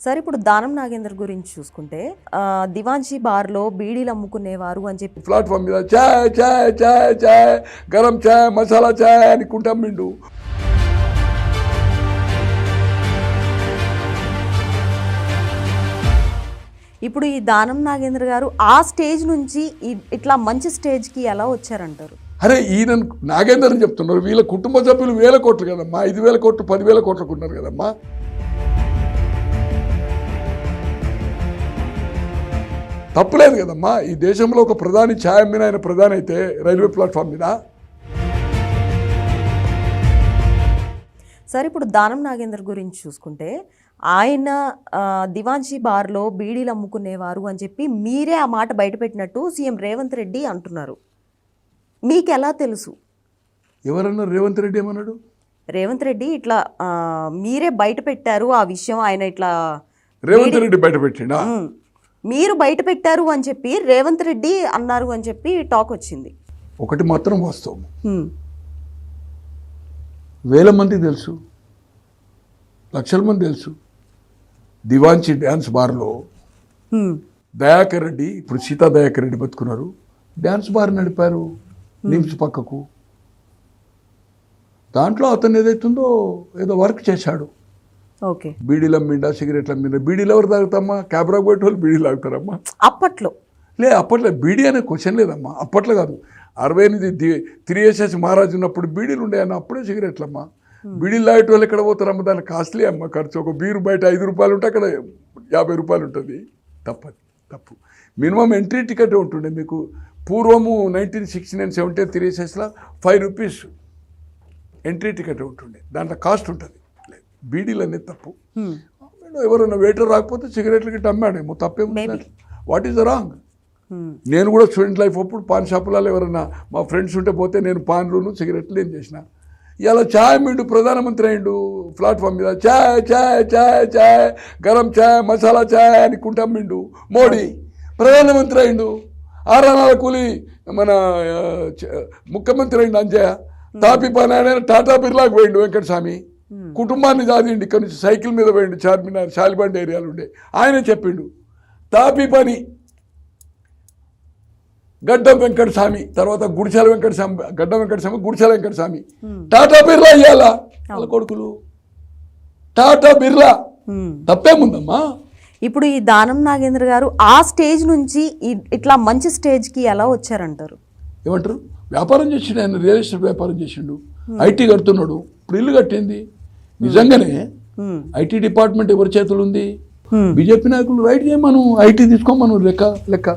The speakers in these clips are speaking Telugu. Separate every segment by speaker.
Speaker 1: సార్ ఇప్పుడు దానం నాగేందర్ గురించి చూసుకుంటే ఆ, దివాన్జీ బార్లో బీడీలు అమ్ముకునేవారు అని చెప్పి
Speaker 2: ప్లాట్ఫామ్ మీద చాయ్ చాయ్ చాయ్ చాయ్ గరం చాయ్ మసాలా చాయ్ అని కుంటమ్మిండు
Speaker 1: ఇప్పుడు ఈ దానం నాగేంద్ర గారు ఆ స్టేజ్ నుంచి ఇట్లా మంచి స్టేజ్కి ఎలా వచ్చారంటారు?
Speaker 2: అరే ఈయన నాగేందర్ అని చెప్తున్నారు. వీళ్ళ కుటుంబ సభ్యులు వేల కోట్లు కదమ్మా. ఐదు వేల కోట్లు పదివేల కోట్లకు ఉన్నారు కదమ్మా. తప్పులేదు కదమ్మా. ఈ దేశంలో ఒక ప్రధాని ఛాయ మీద ఆయన ప్రధాని అయితే రైల్వే ప్లాట్ఫామ్ మీద.
Speaker 1: సార్ ఇప్పుడు దానం నాగేందర్ గురించి చూసుకుంటే ఆయన ఆ, దివాన్జీ బార్లో బీడీలు అమ్ముకునేవారు అని చెప్పి మీరే ఆ మాట బయటపెట్టినట్టు సీఎం రేవంత్ రెడ్డి అంటున్నారు. మీకు ఎలా తెలుసు?
Speaker 2: ఎవరన్నారు రేవంత్ రెడ్డి ఏమన్నాడు?
Speaker 1: రేవంత్ రెడ్డి ఇట్లా మీరే బయట పెట్టారు ఆ విషయం ఆయన ఇట్లా
Speaker 2: రేవంత్ రెడ్డి బయట పెట్టిండా
Speaker 1: మీరు బయట పెట్టారు అని చెప్పి రేవంత్ రెడ్డి అన్నారు అని చెప్పి టాక్ వచ్చింది.
Speaker 2: ఒకటి మాత్రం వాస్తవం. వేల మంది తెలుసు లక్షల మంది తెలుసు దివాంచి డ్యాన్స్ బార్లో దయాకర్ రెడ్డి ఇప్పుడు సీతా దయాకర్ రెడ్డి బతుకున్నారు డ్యాన్స్ బార్ నడిపారు నిమ్స్ పక్కకు. దాంట్లో అతను ఏదైతుందో ఏదో వర్క్ చేశాడు.
Speaker 1: ఓకే.
Speaker 2: బీడీలు అమ్మిండా సిగరెట్లు అమ్మిండా బీడీలు ఎవరు తాగుతామ్మా క్యాబ్రా పోయే వాళ్ళు బీడీలు తాగుతారమ్మా.
Speaker 1: అప్పట్లో.
Speaker 2: లే అప్పట్లో బీడీ అనే క్వశ్చన్ లేదమ్మా. అప్పట్లో కాదు. అరవై ఎనిమిది త్రీ ఎస్ఎస్ మహారాజు ఉన్నప్పుడు బీడీలు ఉండేయన్న అప్పుడే సిగరెట్లమ్మా. బీడీలు లాగేటి వాళ్ళు ఎక్కడ పోతారమ్మా? దాని కాస్ట్లీ అమ్మ ఖర్చు. ఒక బీరు బయట ఐదు రూపాయలు ఉంటే అక్కడ యాభై రూపాయలు ఉంటుంది. తప్పది తప్పు. మినిమం ఎంట్రీ టికెట్ ఉంటుండే మీకు. పూర్వము nineteen sixty nine seventy three ఎస్ఎస్లో five rupees entry ticket ఉంటుండే. దాంట్లో కాస్ట్ ఉంటుంది. బీడీలు అనేది తప్పు ఎవరైనా వెయిటర్ రాకపోతే సిగరెట్లకి అమ్మాడేమో తప్పేమో
Speaker 1: Maybe.
Speaker 2: What is the wrong నేను కూడా స్టూడెంట్ లైఫ్ అప్పుడు పాన్ షాపులలో ఎవరైనా మా ఫ్రెండ్స్ ఉంటే పోతే నేను పాన్లును సిగరెట్లు ఏం చేసిన. ఇలా ఛాయ్ మిండు ప్రధానమంత్రి అయిండు ప్లాట్ఫామ్ మీద. చాయ్ చాయ్ చాయ్ చాయ్ గరం చాయ్ మసాలా చాయ్ అని కుంటమ్మిండు మోడీ. ప్రధానమంత్రి అయిండు ఆరాణాల కూలి మన ముఖ్యమంత్రి అయిండు అంజయ్య. తాపి పని ఆయన టాటా బిర్లాకు పోయిండు వెంకటస్వామి. కుటుంబాన్ని దాదిండి ఇక్కడ నుంచి సైకిల్ మీద పోయిండు చార్మినార్ శాలిబండ్ ఏరియాలో ఉండే. ఆయన చెప్పిండు తాపి పని. గడ్డం వెంకట స్వామి తర్వాత గుడిచాల వెంకట స్వామి గడ్డం వెంకట స్వామి గుడిచాల వెంకట స్వామి. టాటా బిర్లా ఇయ్యాలా? వాళ్ళ కొడుకులు. టాటా బిర్లా. తప్పేముందమ్మా?
Speaker 1: ఇప్పుడు ఈ దానం నాగేంద్ర గారు ఆ స్టేజ్ నుంచి ఇట్లా మంచి స్టేజ్కి ఎలా వచ్చారంటారు?
Speaker 2: ఏమంటారు? వ్యాపారం చేసిండు ఆయన రియల్ ఎస్టేట్ వ్యాపారం చేసిండు. ఐటీ కడుతున్నాడు. ఇప్పుడు ఇల్లు కట్టింది. నిజంగానే ఐటీ డిపార్ట్మెంట్ ఎవరి చేతులు ఉంది. బీజేపీ నాయకులు రైట్ చేయమను ఐటీ తీసుకోమను లెక్క లెక్క.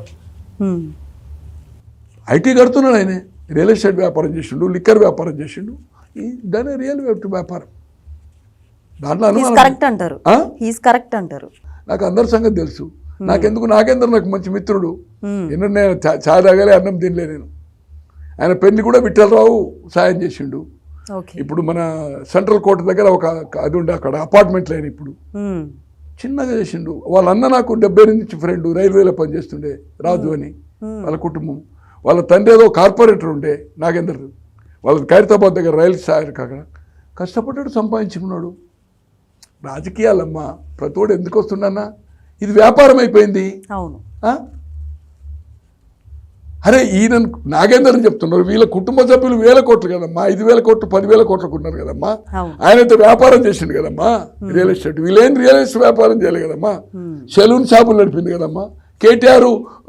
Speaker 2: ఐటీ కడుతున్నాడు ఆయన. రియల్ ఎస్టేట్ వ్యాపారం చేసిండు లిక్కర్ వ్యాపారం చేసిండు. దాని రియల్ వ్యాపారం. దాంట్లో
Speaker 1: కరెక్ట్ అంటారు. కరెక్ట్ అంటారు.
Speaker 2: నాకు అందరి సంగతి తెలుసు. నాకెందుకు నాకేందరు నాకు మంచి మిత్రుడు? ఎన్నో నేను చా- చాయ్ తాగలే అన్నం తినలే నేను. ఆయన పెళ్ళి కూడా విఠలరావు సాయం చేసిండు. ఇప్పుడు మన సెంట్రల్ కోర్టు దగ్గర ఒక అది ఉండే అక్కడ అపార్ట్మెంట్ లేని ఇప్పుడు. చిన్నగా చేసిండు. వాళ్ళ అన్న నాకు డెబ్బై నుంచి ఫ్రెండ్ రైల్వేలో పనిచేస్తుండే రాజు అని వాళ్ళ కుటుంబం. వాళ్ళ తండ్రి ఏదో కార్పొరేటర్ ఉండే నాగేందర్. వాళ్ళ ఖైరతాబాద్ దగ్గర రైలు సాయర్ కాక కష్టపడ్డాడు సంపాదించుకున్నాడు. రాజకీయాలమ్మా ప్రతోడు ఎందుకు వస్తుండన్నా? ఇది వ్యాపారం అయిపోయింది.
Speaker 1: అవును?
Speaker 2: అరే ఈయన నాగేందర్ అని చెప్తున్నారు. వీళ్ళ కుటుంబ సభ్యులు వేల కోట్లు కదమ్మా. ఐదు వేల కోట్లు పదివేల కోట్లకు ఉన్నారు కదమ్మా. ఆయనతో వ్యాపారం చేసిండు కదమ్మా. Real estate. వీళ్ళేం రియల్ ఎస్టేట్ వ్యాపారం చేయలేదు కదమ్మా. సెలూన్ షాపులు నడిపింది కదమ్మా. కేటీఆర్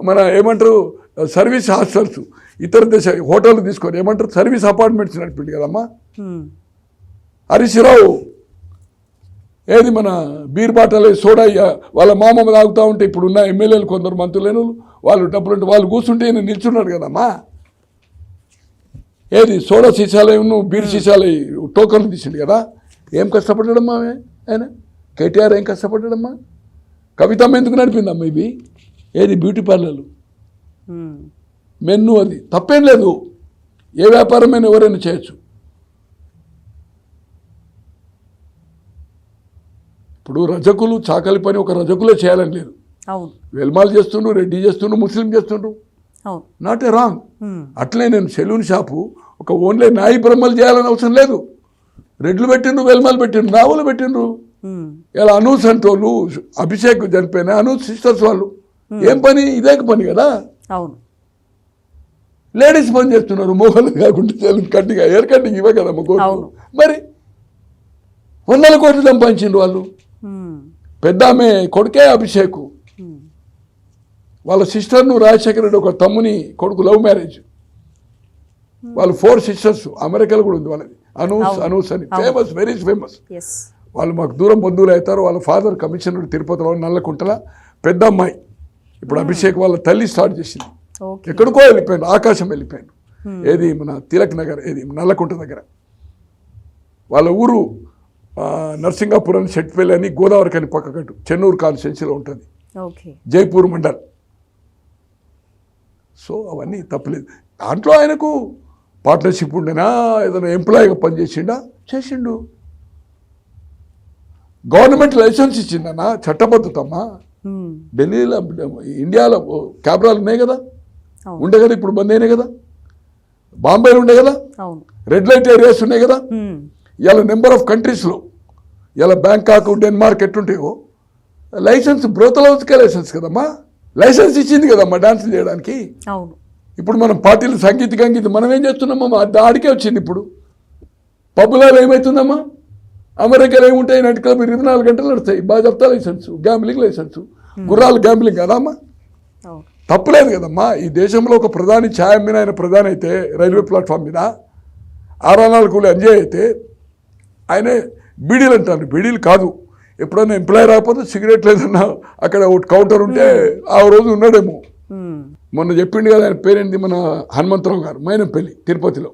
Speaker 2: మన ఏమంటారు సర్వీస్ హాస్టల్స్ ఇతర దేశ హోటల్ తీసుకొని ఏమంటారు సర్వీస్ అపార్ట్మెంట్స్ నడిపిండు కదమ్మా.
Speaker 1: ఉమ్,
Speaker 2: హరీష్ రావు ఏది మన బీర్ బాటలు సోడా ఇయ్య, వాళ్ళ మామమ్మ తాగుతూ ఉంటే ఇప్పుడు ఉన్న ఎమ్మెల్యేలు కొందరు మంత్రులేను వాళ్ళు డబ్బులు ఉంటే వాళ్ళు కూర్చుంటే ఈయన నిల్చున్నాడు కదమ్మా. ఏది? సోడా సీసాలు నువ్వు బీర్ సీసాలు టోకన్లు తీసిండు కదా. ఏం కష్టపడ్డాడమ్మా ఆయన? కేటీఆర్ ఏం కష్టపడ్డాడమ్మా? కవితమ్మ ఎందుకు నడిపిందమ్మా ఇవి? ఏది? బ్యూటీ పార్లర్లు. మెన్ను అది. తప్పేం లేదు. ఏ వ్యాపారమైనా ఎవరైనా చేయొచ్చు. ఇప్పుడు రజకులు చాకలి పని ఒక రజకులే చేయాలని లేదు.
Speaker 1: అవును.
Speaker 2: వెల్మాల్ చేస్తుండ్రు రెడ్డి చేస్తుండ్రు ముస్లిం చేస్తుండ్రు. నాట్ ఏ రాంగ్ అట్లే నేను సెలూన్ షాపు ఒక ఓన్లీ నాయి బ్రహ్మలు చేయాలని అవసరం లేదు. రెడ్లు పెట్టిండ్రు వెల్మాలు పెట్టిండ్రు నావులు పెట్టిండ్రు.
Speaker 1: ఉమ్,
Speaker 2: ఇలా అనూస్ అంటోళ్ళు అభిషేక్ చనిపోయిన అనూస్ సిస్టర్స్ వాళ్ళు. ఏం పని? ఇదే పని కదా?
Speaker 1: అవును.
Speaker 2: లేడీస్ పని చేస్తున్నారు మొగలు కాకుండా కట్టిగా ఎయిర్ కట్టింగ్ ఇవే కదా మా కోర్టు
Speaker 1: అవును.
Speaker 2: మరి వందల కోట్లు సంపాదించిండ్రు వాళ్ళు.
Speaker 1: ఉమ్,
Speaker 2: పెద్ద ఆమె కొడుకే అభిషేక్. వాళ్ళ సిస్టర్ను రాజశేఖర రెడ్డి ఒక తమ్ముని కొడుకు లవ్ మ్యారేజ్ వాళ్ళు ఫోర్ సిస్టర్స్ అమెరికాలో కూడా ఉంది వాళ్ళది. అనూస్. అనూస్ అని. ఫేమస్ వెరీ ఫేమస్ వాళ్ళు మాకు దూరం బంధువులు అవుతారు. వాళ్ళ ఫాదర్ కమిషనర్ తిరుపతిలో నల్లకుంటల పెద్ద అమ్మాయి. ఇప్పుడు అభిషేక్ వాళ్ళ తల్లి స్టార్ట్ చేసింది. ఎక్కడికో వెళ్ళిపోయాను ఆకాశం వెళ్ళిపోయాను ఏది మన తిలక్ నగర్ ఏది నల్లకుంట దగ్గర. వాళ్ళ ఊరు నర్సింగాపురం షెట్పల్లి అని గోదావరికి అని పక్కకట్టు. చెన్నూరు కాన్స్టిట్యున్సీలో ఉంటుంది. జైపూర్ మండల్. సో అవన్నీ తప్పలేదు. దాంట్లో ఆయనకు పార్ట్నర్షిప్ ఉండేనా? ఏదైనా ఎంప్లాయీగా పనిచేసిండా? చేసిండు. గవర్నమెంట్ లైసెన్స్ ఇచ్చిందన్నా చట్టబద్ధతమ్మా ఢిల్లీలో ఇండియాలో కెమెరాలు ఉన్నాయి కదా? ఉండే కదా? ఇప్పుడు బంద్ అయినాయి కదా? బాంబేలో ఉండే కదా? రెడ్ లైట్ ఏరియాస్ ఉన్నాయి కదా? ఇలా నెంబర్ ఆఫ్ కంట్రీస్లో ఇలా బ్యాంకాక్ డెన్మార్క్ ఎట్టుంటాయో లైసెన్స్ బ్రోతల్ హౌస్కే లైసెన్స్ కదమ్మా? లైసెన్స్ ఇచ్చింది కదమ్మా డాన్స్ చేయడానికి?
Speaker 1: అవును.
Speaker 2: ఇప్పుడు మనం పార్టీలు సంగీత గంగీత మనం ఏం చేస్తున్నామమ్మా? దాడికే వచ్చింది ఇప్పుడు. పబ్బులలో ఏమవుతుందమ్మా అమెరికాలో ఏముంటాయి? నైట్ క్లబ్ ఇరవై నాలుగు గంటలు నడుస్తాయి. బాగా చెప్తా లైసెన్స్ గ్యాంబ్లింగ్ లైసెన్స్. గుర్రాలు గ్యాంబ్లింగ్ కదమ్మా తప్పులేదు కదమ్మా. ఈ దేశంలో ఒక ప్రధాని ఛాయ మీద ఆయన ప్రధాని అయితే రైల్వే ప్లాట్ఫామ్ మీద ఆరానాలు కూలి అంజయ్ అయితే ఆయనే బీడీలు అంటారు. బీడీలు కాదు. ఎప్పుడైనా ఎంప్లాయ్ రాకపోతే సిగరెట్ లేదన్నా అక్కడ ఒకటి కౌంటర్ ఉంటే ఆ రోజు ఉన్నాడేమో. మొన్న చెప్పిండు కదా ఆయన పేరేంటి మన హనుమంతరావు గారు మైనంపల్లి తిరుపతిలో.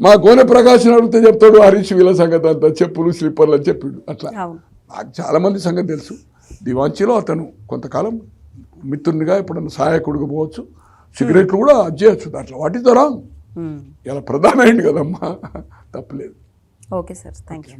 Speaker 2: మా గోనె ప్రకాశం అడిగితే చెప్తాడు హరీష్ వీళ్ళ సంగతి అంతా చెప్పులు స్లిప్పర్లు అని చెప్పిండు అట్లా. నాకు చాలామంది సంగతి తెలుసు. దివాంచీలో అతను కొంతకాలం మిత్రునిగా ఎప్పుడన్నా సహాయకుడిగా పోవచ్చు సిగరెట్లు కూడా అది చేయొచ్చు దాంట్లో వాటి ద్వారా ఇలా ప్రధాన అయింది కదమ్మా తప్పలేదు.
Speaker 1: Okay sir thank you